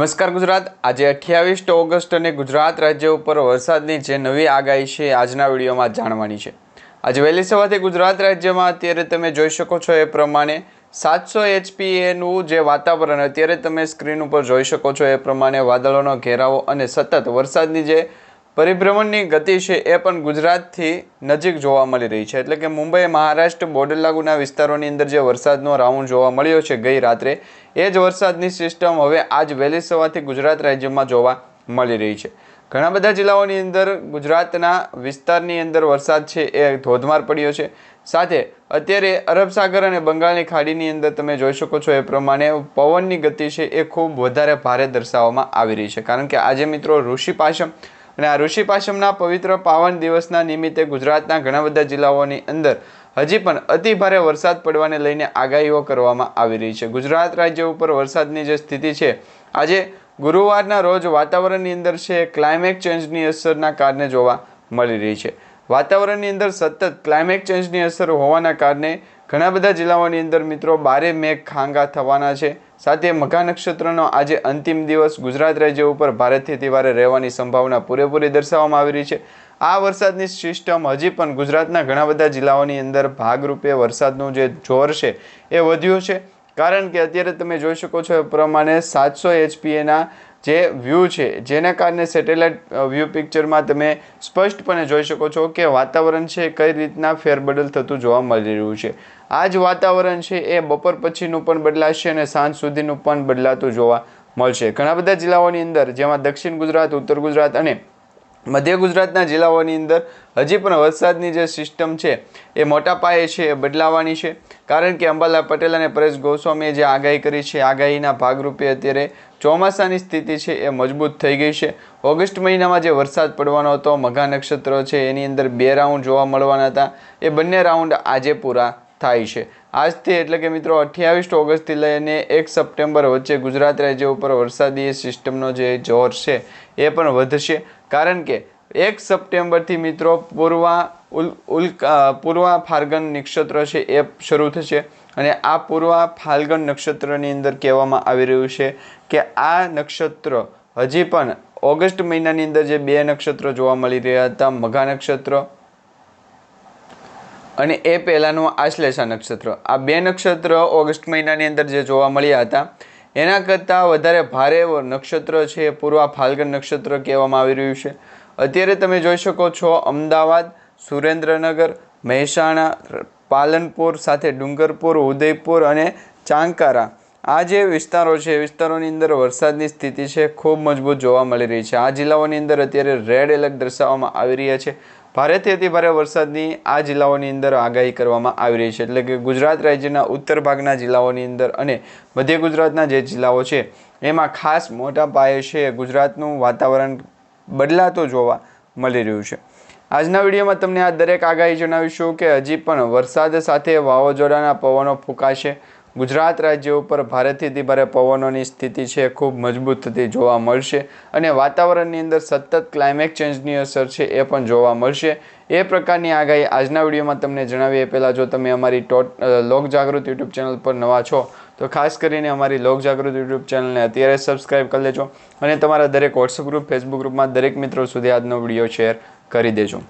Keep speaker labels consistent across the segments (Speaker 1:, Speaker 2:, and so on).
Speaker 1: નમસ્કાર ગુજરાત. આજે અઠ્યાવીસ ઓગસ્ટ અને ગુજરાત રાજ્ય ઉપર વરસાદની જે નવી આગાહી છે, આજના વિડીયોમાં જાણવાની છે. આજે વહેલી સવારથી ગુજરાત રાજ્યમાં અત્યારે તમે જોઈ શકો છો એ પ્રમાણે સાતસો એચપીએનું જે વાતાવરણ અત્યારે તમે સ્ક્રીન ઉપર જોઈ શકો છો એ પ્રમાણે વાદળોનો ઘેરાવો અને સતત વરસાદની જે પરિભ્રમણની ગતિ છે એ પણ ગુજરાતથી નજીક જોવા મળી રહી છે. એટલે કે મુંબઈ મહારાષ્ટ્ર બોર્ડર લાગુના વિસ્તારોની અંદર જે વરસાદનો રાઉન્ડ જોવા મળ્યો છે ગઈ રાત્રે, એ જ વરસાદની સિસ્ટમ હવે આજ વહેલી સવારથી ગુજરાત રાજ્યમાં જોવા મળી રહી છે. ઘણા બધા જિલ્લાઓની અંદર ગુજરાતના વિસ્તારની અંદર વરસાદ છે એ ધોધમાર પડ્યો છે. સાથે અત્યારે અરબ સાગર અને બંગાળની ખાડીની અંદર તમે જોઈ શકો છો એ પ્રમાણે પવનની ગતિ છે એ ખૂબ વધારે ભારે દર્શાવવામાં આવી રહી છે. કારણ કે આજે મિત્રો ઋષિ પાશમ અને આ ઋષિ પાશમના પવિત્ર પાવન દિવસના નિમિત્તે ગુજરાતના ઘણા બધા જિલ્લાઓની અંદર હજી પણ અતિ ભારે વરસાદ પડવાને લઈને આગાહીઓ કરવામાં આવી રહી છે. ગુજરાત રાજ્ય ઉપર વરસાદની જે સ્થિતિ છે, આજે ગુરુવારના રોજ વાતાવરણની અંદર છે ક્લાઇમેટ ચેન્જની અસરના કારણે જોવા મળી રહી છે. વાતાવરણની અંદર સતત ક્લાઇમેટ ચેન્જની અસર હોવાના કારણે ઘણા બધા જિલ્લાઓની અંદર મિત્રો બારે મેઘ ખાંગા થવાના છે. સાથે મઘા નક્ષત્રનો આજે અંતિમ દિવસ ગુજરાત રાજ્ય ઉપર ભારેથી તિવારે રહેવાની સંભાવના પૂરેપૂરી દર્શાવવામાં આવી રહી છે. આ વરસાદની સિસ્ટમ હજી પણ ગુજરાતના ઘણા બધા જિલ્લાઓની અંદર ભાગરૂપે વરસાદનું જે જોર છે એ વધ્યું છે. કારણ કે અત્યારે તમે જોઈ શકો છો એ પ્રમાણે સાતસો એચપીએના જે વ્યૂ છે, જેના કારણે સેટેલાઇટ વ્યૂ પિક્ચરમાં તમે સ્પષ્ટપણે જોઈ શકો છો કે વાતાવરણ છે, કઈ રીતના ફેરબદલ થતું જોવા મળી રહ્યું છે. આ જ વાતાવરણ છે, એ બપોર પછીનું પણ બદલાશે અને સાંજ સુધીનું પણ બદલાતું જોવા મળશે. ઘણા બધા જિલ્લાઓની અંદર, જેમાં દક્ષિણ ગુજરાત, ઉત્તર ગુજરાત અને મધ્ય ગુજરાતના જિલ્લાઓની અંદર હજી પણ વરસાદની જે સિસ્ટમ છે એ મોટા પાયે છે, એ બદલાવાની છે. કારણ કે અંબાલા પટેલ અને પરેશ ગોસ્વામીએ જે આગાહી કરી છે આગાહીના ભાગરૂપે અત્યારે ચોમાસાની સ્થિતિ છે એ મજબૂત થઈ ગઈ છે. ઓગસ્ટ મહિનામાં જે વરસાદ પડવાનો હતો, મઘા નક્ષત્ર છે, એની અંદર બે રાઉન્ડ જોવા મળવાના હતા. એ બંને રાઉન્ડ આજે પૂરા થાય છે. આજથી એટલે કે મિત્રો અઠ્યાવીસ ઓગસ્ટથી લઈને એક સપ્ટેમ્બર વચ્ચે ગુજરાત રાજ્ય ઉપર વરસાદી સિસ્ટમનો જે જોર છે એ પણ વધશે. કારણ કે એક સપ્ટેમ્બરથી મિત્રો પૂર્વા ઉલ ઉલ્કા પૂર્વા ફાલ્ગન નક્ષત્ર છે એ શરૂ થશે અને આ પૂર્વા ફાલ્ગન નક્ષત્રની અંદર કહેવામાં આવી રહ્યું છે કે આ નક્ષત્ર હજી પણ ઓગસ્ટ મહિનાની અંદર જે બે નક્ષત્ર જોવા મળી રહ્યા હતા, મઘા નક્ષત્ર અને એ પહેલાંનું આશ્લેષા નક્ષત્ર. આ બે નક્ષત્ર ઓગસ્ટ મહિનાની અંદર જે જોવા મળ્યા હતા, એના કરતાં વધારે ભારે નક્ષત્ર છે એ પૂર્વા ફાલ્ગન નક્ષત્ર કહેવામાં આવી રહ્યું છે. અત્યારે તમે જોઈ શકો છો અમદાવાદ, સુરેન્દ્રનગર, મહેસાણા, પાલનપુર, સાથે ડુંગરપુર, ઉદયપુર અને ચાંકારા. આ જે વિસ્તારો છે, એ વિસ્તારોની અંદર વરસાદની સ્થિતિ છે, ખૂબ મજબૂત જોવા મળી રહી છે. આ જિલ્લાઓની અંદર અત્યારે રેડ એલર્ટ દર્શાવવામાં આવી રહ્યા છે. ભારેથી અતિ ભારે વરસાદની આ જિલ્લાઓની અંદર આગાહી કરવામાં આવી રહી છે. એટલે કે ગુજરાત રાજ્યના ઉત્તર ભાગના જિલ્લાઓની અંદર અને મધ્ય ગુજરાતના જે જિલ્લાઓ છે, એમાં ખાસ મોટા પાયે છે ગુજરાતનું વાતાવરણ બદલાતું જોવા મળી રહ્યું છે. આજના વિડીયોમાં તમને આ દરેક આગાહી જણાવીશું કે હજી પણ વરસાદ સાથે વાવાઝોડાના પવનો ફૂંકાશે ગુજરાત રાજ્ય ઉપર ભારેથી ભારે પવનોની સ્થિતિ છે, ખૂબ મજબૂત થતી જોવા મળશે અને વાતાવરણની અંદર સતત ક્લાઇમેટ ચેન્જની અસર છે એ પણ જોવા મળશે. એ પ્રકારની આગાહી આજના વિડીયોમાં તમને જણાવીએ. પહેલાં જો તમે અમારી ટોટ લોક જાગૃત યુટ્યુબ ચેનલ પર નવા છો, તો ખાસ કરીને અમારી લોક જાગૃત યુટ્યુબ ચેનલને અત્યારે સબસ્ક્રાઇબ કરી લેજો અને તમારા દરેક વોટ્સઅપ ગ્રુપ ફેસબુક ગ્રુપમાં દરેક મિત્રો સુધી આજનો વીડિયો શેર કરી દેજો.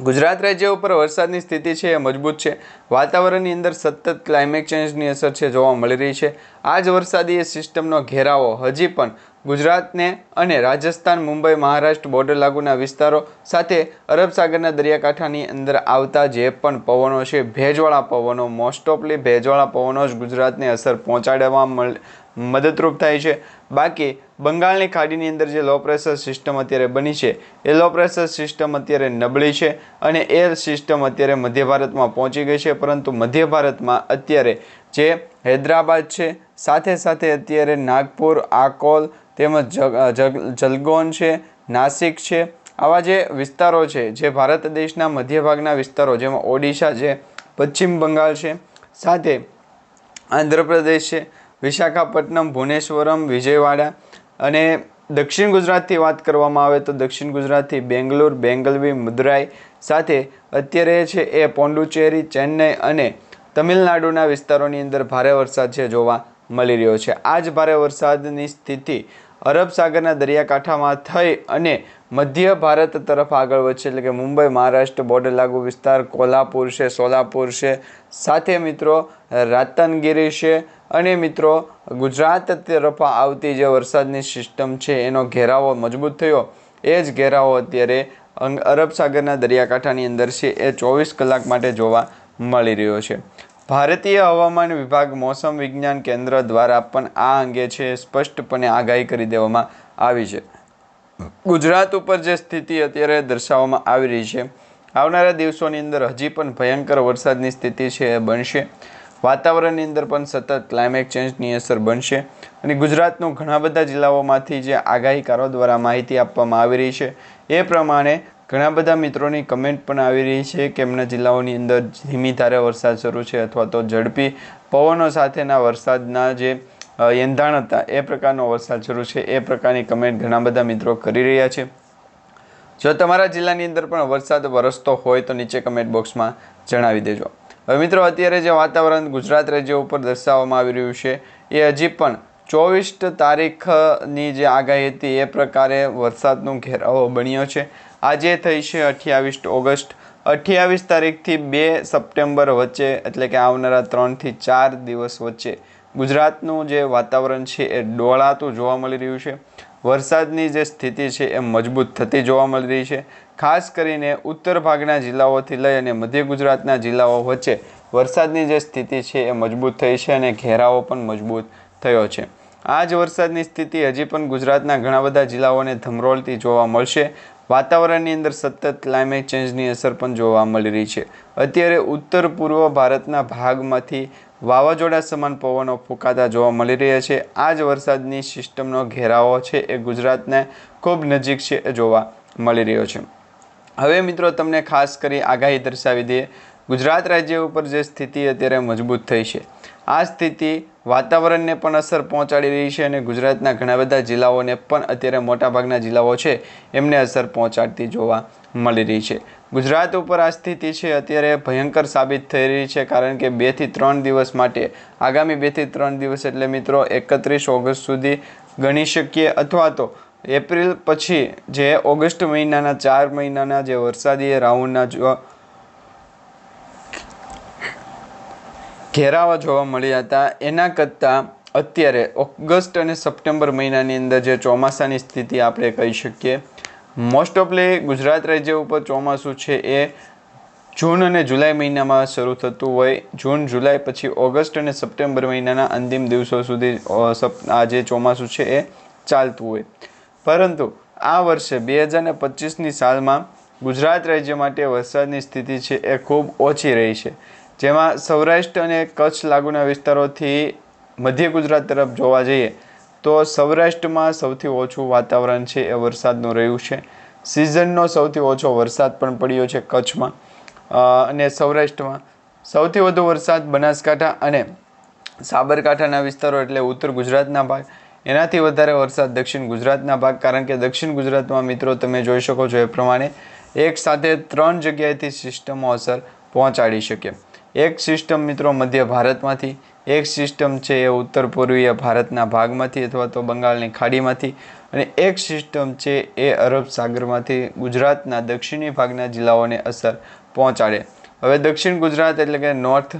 Speaker 1: ગુજરાત રાજ્ય ઉપર વરસાદની સ્થિતિ છે એ મજબૂત છે. વાતાવરણની અંદર સતત ક્લાઇમેટ ચેન્જની અસર છે જોવા મળી રહી છે. આ જ વરસાદી સિસ્ટમનો ઘેરાવો હજી પણ ગુજરાતને અને રાજસ્થાન, મુંબઈ, મહારાષ્ટ્ર બોર્ડર લાગુના વિસ્તારો સાથે અરબ સાગરના દરિયાકાંઠાની અંદર આવતા જે પણ પવનો છે, ભેજવાળા પવનો મોસ્ટ ઓફલી ભેજવાળા પવનો જ ગુજરાતને અસર પહોંચાડવામાં મદદરૂપ થાય છે. બાકી બંગાળની ખાડીની અંદર જે લો પ્રેશર સિસ્ટમ અત્યારે બની છે, એ લો પ્રેશર સિસ્ટમ અત્યારે નબળી છે અને એ સિસ્ટમ અત્યારે મધ્ય ભારતમાં પહોંચી ગઈ છે, પરંતુ મધ્ય ભારતમાં અત્યારે જે હૈદરાબાદ છે, સાથે સાથે અત્યારે નાગપુર, આકોલ તેમજ જલગોન છે, નાસિક છે, આવા જે વિસ્તારો છે, જે ભારત દેશના મધ્ય ભાગના વિસ્તારો જેમાં ઓડિશા છે, પશ્ચિમ બંગાળ છે, સાથે આંધ્રપ્રદેશ છે વિશાખાપટ્ટનમ, ભુવનેશ્વરમ, વિજયવાડા અને દક્ષિણ ગુજરાતથી વાત કરવામાં આવે તો દક્ષિણ ગુજરાતથી બેંગ્લોર, બેંગલવી, મદુરાઈ સાથે અત્યારે છે એ પોંડુચેરી, ચેન્નઈ અને તમિલનાડુના વિસ્તારોની અંદર ભારે વરસાદ છે જોવા મળી રહ્યો છે. આ જ ભારે વરસાદની સ્થિતિ અરબ સાગરના દરિયાકાંઠામાં થઈ અને મધ્ય ભારત તરફ આગળ વધશે એટલે કે મુંબઈ, મહારાષ્ટ્ર બોર્ડર લાગુ વિસ્તાર, કોલ્હાપુર છે, સોલાપુર છે. સાથે મિત્રો, રાતનગીરી છે અને મિત્રો, ગુજરાત તરફ આવતી જે વરસાદની સિસ્ટમ છે, એનો ઘેરાવો મજબૂત થયો. એ જ ઘેરાવો અત્યારે અરબ સાગરના દરિયાકાંઠાની અંદર છે, એ ચોવીસ કલાક માટે જોવા મળી રહ્યો છે. ભારતીય હવામાન વિભાગ મોસમ વિજ્ઞાન કેન્દ્ર દ્વારા પણ આ અંગે છે, સ્પષ્ટપણે આગાહી કરી દેવામાં આવી છે. ગુજરાત ઉપર જે સ્થિતિ અત્યારે દર્શાવવામાં આવી રહી છે, આવનારા દિવસોની અંદર હજી પણ ભયંકર વરસાદની સ્થિતિ છે, એ બનશે. વાતાવરણની અંદર પણ સતત ક્લાઇમેટ ચેન્જની અસર બનશે. અને ગુજરાતનું ઘણા બધા જિલ્લાઓમાંથી જે આગાહીકારો દ્વારા માહિતી આપવામાં આવી રહી છે, એ પ્રમાણે ઘણા બધા મિત્રોની કમેન્ટ પણ આવી રહી છે કે એમના જિલ્લાઓની અંદર ધીમી ધારે વરસાદ શરૂ છે અથવા તો ઝડપી પવનો સાથેના વરસાદના જે એંધાણ હતા, એ પ્રકારનો વરસાદ શરૂ છે, એ પ્રકારની કમેન્ટ ઘણા બધા મિત્રો કરી રહ્યા છે. જો તમારા જિલ્લાની અંદર પણ વરસાદ વરસતો હોય તો નીચે કમેન્ટ બોક્સમાં જણાવી દેજો. હવે મિત્રો, અત્યારે જે વાતાવરણ ગુજરાત રાજ્ય ઉપર દર્શાવવામાં આવી રહ્યું છે, એ હજી પણ ચોવીસ તારીખની જે આગાહી હતી, એ પ્રકારે વરસાદનો ઘેરાવો બન્યો છે. આજે થઈ છે અઠ્યાવીસ ઓગસ્ટ. અઠ્યાવીસ તારીખથી બે સપ્ટેમ્બર વચ્ચે, એટલે કે આવનારા ત્રણથી ચાર દિવસ વચ્ચે, ગુજરાતનું જે વાતાવરણ છે, એ ડોળાતું જોવા મળી રહ્યું છે. વરસાદની જે સ્થિતિ છે, એ મજબૂત થતી જોવા મળી રહી છે. ખાસ કરીને ઉત્તર ભાગના જિલ્લાઓથી લઈ અને મધ્ય ગુજરાતના જિલ્લાઓ વચ્ચે વરસાદની જે સ્થિતિ છે એ મજબૂત થઈ છે અને ઘેરાવો પણ મજબૂત થયો છે. આ જ વરસાદની સ્થિતિ હજી પણ ગુજરાતના ઘણા બધા જિલ્લાઓને ધમરોળતી જોવા મળશે. વાતાવરણની અંદર સતત ક્લાઇમેટ ચેન્જની અસર પણ જોવા મળી રહી છે. અત્યારે ઉત્તર પૂર્વ ભારતના ભાગમાંથી વાવાઝોડા સમાન પવનો ફૂંકાતા જોવા મળી રહ્યા છે. આ જ વરસાદની સિસ્ટમનો ઘેરાવો છે એ ગુજરાતને ખૂબ નજીક છે એ જોવા મળી રહ્યો છે. હવે મિત્રો તમને ખાસ કરી આગાહી દર્શાવી દઈએ. ગુજરાત રાજ્ય ઉપર જે સ્થિતિ અત્યારે મજબૂત થઈ છે. આ સ્થિતિ વાતાવરણને પણ અસર પહોંચાડી રહી છે અને ગુજરાતના ઘણા બધા જિલ્લાઓને પણ અત્યારે મોટાભાગના જિલ્લાઓ છે એમને અસર પહોંચાડતી જોવા મળી રહી છે. ગુજરાત ઉપર આ સ્થિતિ છે અત્યારે ભયંકર સાબિત થઈ રહી છે કારણ કે બેથી ત્રણ દિવસ માટે, આગામી બેથી ત્રણ દિવસ એટલે મિત્રો એકત્રીસ ઓગસ્ટ સુધી ગણી શકીએ અથવા તો એપ્રિલ પછી જે ઓગસ્ટ મહિનાના, ચાર મહિનાના જે વરસાદી રાઉન્ડના જોવા ઘેરાવા જોવા મળ્યા હતા. એના કરતાં અત્યારે ઓગસ્ટ અને સપ્ટેમ્બર મહિનાની અંદર જે ચોમાસાની સ્થિતિ આપણે કહી શકીએ મોસ્ટ ઓફલી ગુજરાત રાજ્ય ઉપર ચોમાસું છે એ જૂન અને જુલાઈ મહિનામાં શરૂ થતું હોય. જૂન, જુલાઈ પછી ઓગસ્ટ અને સપ્ટેમ્બર મહિનાના અંતિમ દિવસો સુધી આ જે ચોમાસું છે એ ચાલતું હોય. પરંતુ આ વર્ષે બે હજાર પચીસની સાલમાં ગુજરાત રાજ્ય માટે વરસાદની સ્થિતિ છે એ ખૂબ ઓછી રહી છે. જેમાં સૌરાષ્ટ્ર અને કચ્છ લાગુના વિસ્તારોથી મધ્ય ગુજરાત તરફ જોવા જઈએ તો સૌરાષ્ટ્રમાં સૌથી ઓછું વાતાવરણ છે એ વરસાદનું રહ્યું છે. સિઝનનો સૌથી ઓછો વરસાદ પણ પડ્યો છે કચ્છમાં. અને સૌરાષ્ટ્રમાં સૌથી વધુ વરસાદ બનાસકાંઠા અને સાબરકાંઠાના વિસ્તારો એટલે ઉત્તર ગુજરાતના ભાગ એનાથી વધારે વરસાદ દક્ષિણ ગુજરાતના ભાગ, કારણ કે દક્ષિણ ગુજરાતમાં મિત્રો તમે જોઈ શકો છો એ પ્રમાણે એક સાથે ત્રણ જગ્યાએથી સિસ્ટમો અસર પહોંચાડી શકે. એક સિસ્ટમ મિત્રો મધ્ય ભારતમાંથી, એક સિસ્ટમ છે એ ઉત્તર પૂર્વીય ભારતના ભાગમાંથી અથવા તો બંગાળની ખાડીમાંથી અને એક સિસ્ટમ છે એ અરબ સાગરમાંથી ગુજરાતના દક્ષિણી ભાગના જિલ્લાઓને અસર પહોંચાડે. હવે દક્ષિણ ગુજરાત એટલે કે નોર્થ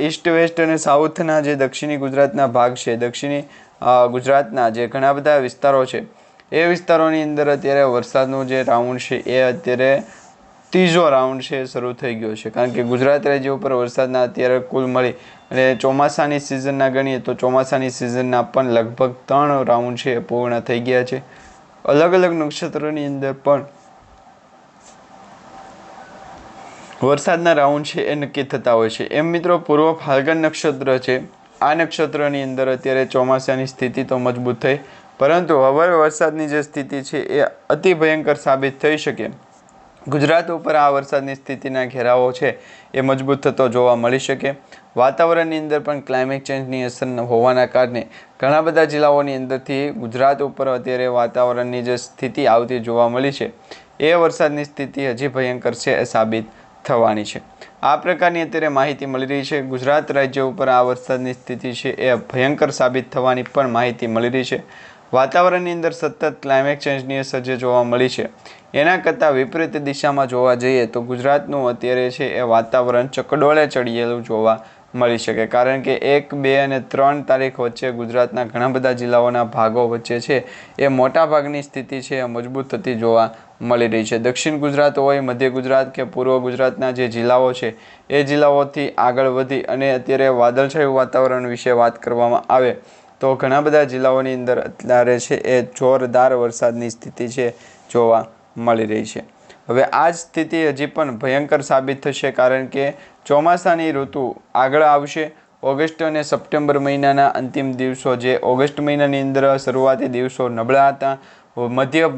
Speaker 1: ઈસ્ટ, વેસ્ટ અને સાઉથના જે દક્ષિણી ગુજરાતના ભાગ છે, દક્ષિણી ગુજરાતના જે ઘણા બધા વિસ્તારો છે, એ વિસ્તારોની અંદર અત્યારે વરસાદનો જે રાઉન્ડ છે, એ અત્યારે ત્રીજો રાઉન્ડ છે, શરૂ થઈ ગયો છે. કારણ કે ગુજરાત રાજ્ય ઉપર વરસાદના અત્યારે કુલ મળી અને ચોમાસાની સિઝનના ગણીએ તો ચોમાસાની સિઝનના પણ લગભગ ત્રણ રાઉન્ડ છે પૂર્ણ થઈ ગયા છે. અલગ અલગ નક્ષત્રોની અંદર પણ વરસાદના રાઉન્ડ છે, એ નક્કી થતા હોય છે. એમ મિત્રો, પૂર્વ ફાલ્ગન નક્ષત્ર છે આ નક્ષત્રની અંદર અત્યારે ચોમાસાની સ્થિતિ તો મજબૂત થઈ, પરંતુ હવે વરસાદની જે સ્થિતિ છે એ અતિ ભયંકર સાબિત થઈ શકે. ગુજરાત ઉપર આ વરસાદની સ્થિતિના ઘેરાવો છે એ મજબૂત થતો જોવા મળી શકે. વાતાવરણની અંદર પણ ક્લાઇમેટ ચેન્જની અસર હોવાના કારણે ઘણા બધા જિલ્લાઓની અંદરથી ગુજરાત ઉપર અત્યારે વાતાવરણની જે સ્થિતિ આવતી જોવા મળી છે, એ વરસાદની સ્થિતિ હજી ભયંકર છે એ સાબિત થવાની છે. આ પ્રકારની અત્યારે માહિતી મળી રહી છે. ગુજરાત રાજ્ય ઉપર આ વરસાદની સ્થિતિ છે એ ભયંકર સાબિત થવાની પણ માહિતી મળી રહી છે. વાતાવરણની અંદર સતત ક્લાઇમેટ ચેન્જની અસર જે જોવા મળી છે, એના કરતાં વિપરીત દિશામાં જોવા જઈએ તો ગુજરાતનું અત્યારે છે એ વાતાવરણ ચકડોળે ચડિયેલું જોવા મળી શકે. કારણ કે એક, બે અને ત્રણ તારીખ વચ્ચે ગુજરાતના ઘણા બધા જિલ્લાઓના ભાગો વચ્ચે છે, એ મોટા ભાગની સ્થિતિ છે, એ મજબૂત થતી જોવા મળી રહી છે. દક્ષિણ ગુજરાત હોય, મધ્ય ગુજરાત કે પૂર્વ ગુજરાતના જે જિલ્લાઓ છે, એ જિલ્લાઓથી આગળ વધી અને અત્યારે વાદળછાયું વાતાવરણ વિશે વાત કરવામાં આવે, તો ઘણા બધા જિલ્લાઓની અંદર અત્યારે છે, એ જોરદાર વરસાદની સ્થિતિ છે, જોવા મળી રહી છે. હવે આ જ સ્થિતિ હજી પણ ભયંકર સાબિત થશે, કારણ કે ચોમાસાની ઋતુ આગળ આવશે. ઓગસ્ટ અને સપ્ટેમ્બર મહિનાના અંતિમ દિવસો જે ઓગસ્ટ મહિનાની અંદર શરૂઆતી દિવસો નબળા હતા. મધ્ય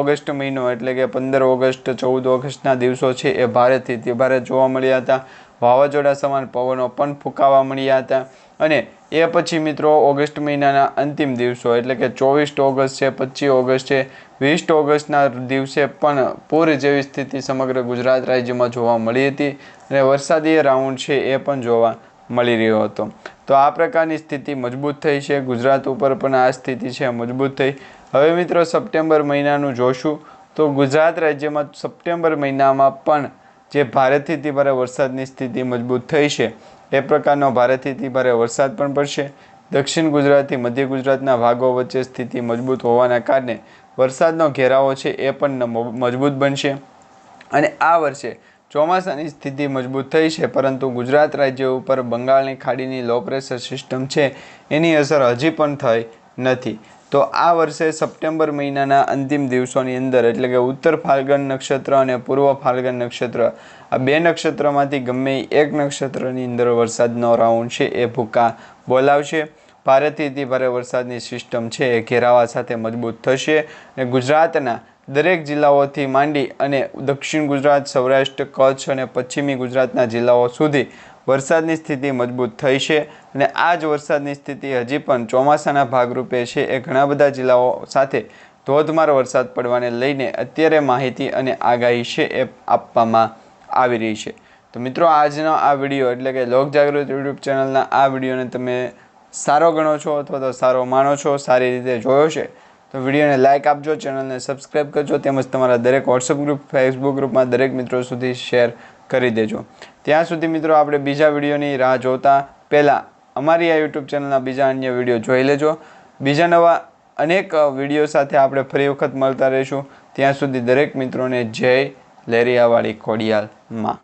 Speaker 1: ઓગસ્ટ મહિનો એટલે કે પંદર ઓગસ્ટ, ચૌદ ઓગસ્ટના દિવસો છે એ ભારેથી તે ભારે જોવા મળ્યા હતા. વાવાઝોડા સમાન પવનો પણ ફૂંકાવા મળ્યા હતા. અને એ પછી મિત્રો ઓગસ્ટ મહિનાના અંતિમ દિવસો, એટલે કે ચોવીસ ઓગસ્ટ છે, પચીસ ઓગસ્ટ છે, વીસ ઓગસ્ટના દિવસે પણ પૂર જેવી સ્થિતિ સમગ્ર ગુજરાત રાજ્યમાં જોવા મળી હતી અને વરસાદી રાઉન્ડ છે એ પણ જોવા મળી રહ્યો હતો. તો આ પ્રકારની સ્થિતિ મજબૂત થઈ છે, ગુજરાત ઉપર પણ આ સ્થિતિ છે મજબૂત થઈ. હવે મિત્રો સપ્ટેમ્બર મહિનાનું જોશું તો ગુજરાત રાજ્યમાં સપ્ટેમ્બર મહિનામાં પણ જે ભારેથી અતિ ભારે વરસાદની સ્થિતિ મજબૂત થઈ છે, એ પ્રકારનો ભારેથી અતિ ભારે વરસાદ પણ પડશે. દક્ષિણ ગુજરાતથી મધ્ય ગુજરાતના ભાગો વચ્ચે સ્થિતિ મજબૂત હોવાના કારણે વરસાદનો ઘેરાવો છે એ પણ મજબૂત બનશે. અને આ વર્ષે ચોમાસાની સ્થિતિ મજબૂત થઈ છે, પરંતુ ગુજરાત રાજ્ય ઉપર બંગાળની ખાડીની લો પ્રેશર સિસ્ટમ છે, એની અસર હજી પણ થઈ નથી. તો આ વર્ષે સપ્ટેમ્બર મહિનાના અંતિમ દિવસોની અંદર, એટલે કે ઉત્તર ફાલ્ગન નક્ષત્ર અને પૂર્વ ફાલ્ગન નક્ષત્ર, આ બે નક્ષત્રમાંથી ગમે એક નક્ષત્રની અંદર વરસાદનો રાઉન્ડ છે એ ભૂકા બોલાવશે. ભારેથી ભારે વરસાદની સિસ્ટમ છે એ ઘેરાવા સાથે મજબૂત થશે અને ગુજરાતના દરેક જિલ્લાઓથી માંડી અને દક્ષિણ ગુજરાત, સૌરાષ્ટ્ર, કચ્છ અને પશ્ચિમી ગુજરાતના જિલ્લાઓ સુધી વરસાદની સ્થિતિ મજબૂત થઈ છે અને આ જ વરસાદની સ્થિતિ હજી પણ ચોમાસાના ભાગરૂપે છે એ ઘણા બધા જિલ્લાઓ સાથે ધોધમાર વરસાદ પડવાને લઈને અત્યારે માહિતી અને આગાહી છે એ આપવામાં આવી રહી છે. તો મિત્રો, આજનો આ વીડિયો એટલે કે લોક જાગૃત યુટ્યુબ ચેનલના આ વિડીયોને તમે સારો ગણો છો અથવા તો સારો માનો છો, સારી રીતે જોયો છે, તો વિડીયોને લાઇક આપજો, ચેનલને સબસ્ક્રાઈબ કરજો, તેમજ તમારા દરેક વોટ્સઅપ ગ્રુપ, ફેસબુક ગ્રુપમાં દરેક મિત્રો સુધી શેર કરી દેજો. ત્યાં સુધી મિત્રો આપણે બીજા વિડીયોની રાહ જોતા પહેલાં અમારી આ યુટ્યુબ ચેનલના બીજા અન્ય વીડિયો જોઈ લેજો. બીજા નવા અનેક વીડિયો સાથે આપણે ફરી વખત મળતા રહીશું. ત્યાં સુધી દરેક મિત્રોને જય લેરિયાવાળી ખોડિયાલમાં